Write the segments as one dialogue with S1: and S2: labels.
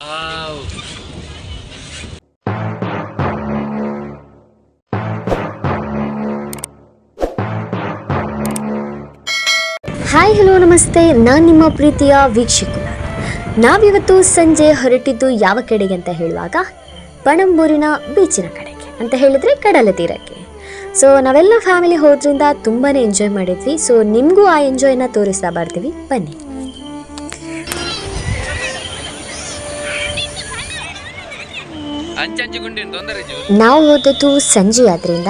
S1: Hi hello ನಮಸ್ತೆ ನಾನು ನಿಮ್ಮ ಪ್ರೀತಿಯ ವೀಕ್ಷಕರು. ನಾವಿವತ್ತು ಸಂಜೆ ಹೊರಟಿದ್ದು ಯಾವ ಕಡೆಗೆ ಅಂತ ಹೇಳುವಾಗ, ಪಣಂಬೂರಿನ ಬೀಚಿನ ಕಡೆಗೆ ಅಂತ ಹೇಳಿದ್ರೆ ಕಡಲ ತೀರಕ್ಕೆ. ಸೊ ನಾವೆಲ್ಲ ಫ್ಯಾಮಿಲಿ ಹೋದ್ರಿಂದ ತುಂಬಾ ಎಂಜಾಯ್ ಮಾಡಿದ್ವಿ. ಸೊ ನಿಮಗೂ ಆ ಎಂಜಾಯ್ನ ತೋರಿಸ್ತಾ ಬರ್ತೀವಿ. ಬನ್ನಿ. ನಾವು ಹೋದದ್ದು ಸಂಜೆ ಆದ್ರಿಂದ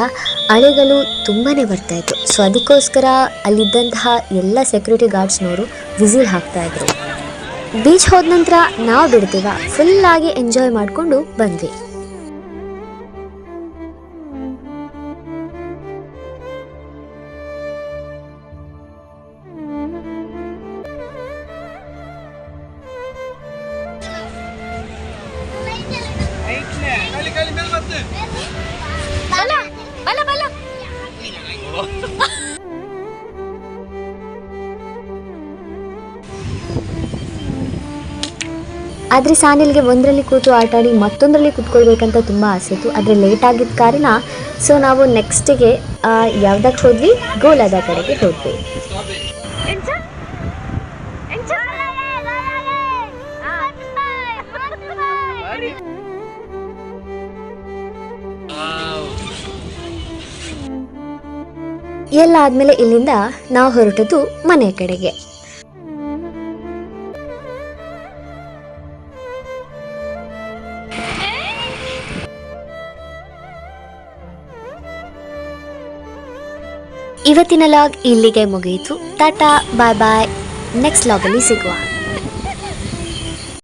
S1: ಅಲೆಗಳು ತುಂಬಾ ಬರ್ತಾ ಇತ್ತು ಸೊ ಅದಕ್ಕೋಸ್ಕರ ಅಲ್ಲಿದ್ದಂತಹ ಎಲ್ಲ ಸೆಕ್ಯೂರಿಟಿ ಗಾರ್ಡ್ಸ್ನವರು ವಿಸಿಲ್ ಹಾಕ್ತಾ ಇದ್ರು. ಬೀಚ್ ಹೋದ ನಂತರ ನಾವು ಬಿಡ್ತೀವ. ಆಗಿ ಎಂಜಾಯ್ ಮಾಡಿಕೊಂಡು ಬಂದ್ವಿ. ಆದರೆ ಸಾನಿಲ್ಗೆ ಒಂದರಲ್ಲಿ ಕೂತು ಆಟ ಆಡಿ ಮತ್ತೊಂದರಲ್ಲಿ ಕೂತ್ಕೊಳ್ಬೇಕಂತ ತುಂಬ ಆಸೆ ಇತ್ತು. ಆದರೆ ಲೇಟ್ ಆಗಿದ್ದ ಕಾರಣ ಸೊ ನಾವು ನೆಕ್ಸ್ಟಿಗೆ ಯಾವ್ದಕ್ಕೆ ಹೋದ್ವಿ? ಗೋಲಾದ ಕಡೆಗೆ ಹೋದ್ವಿ. ಎಲ್ಲ ಆದಮೇಲೆ ಇಲ್ಲಿಂದ ನಾವು ಹೊರಟದ್ದು ಮನೆ ಕಡೆಗೆ. ಇವತ್ತಿನ ಲಾಗ್ ಇಲ್ಲಿಗೆ ಮುಗಿಯಿತು. ಟಾಟಾ, ಬಾಯ್ ಬಾಯ್. ನೆಕ್ಸ್ಟ್ ಲಾಗಲ್ಲಿ ಸಿಗುವ.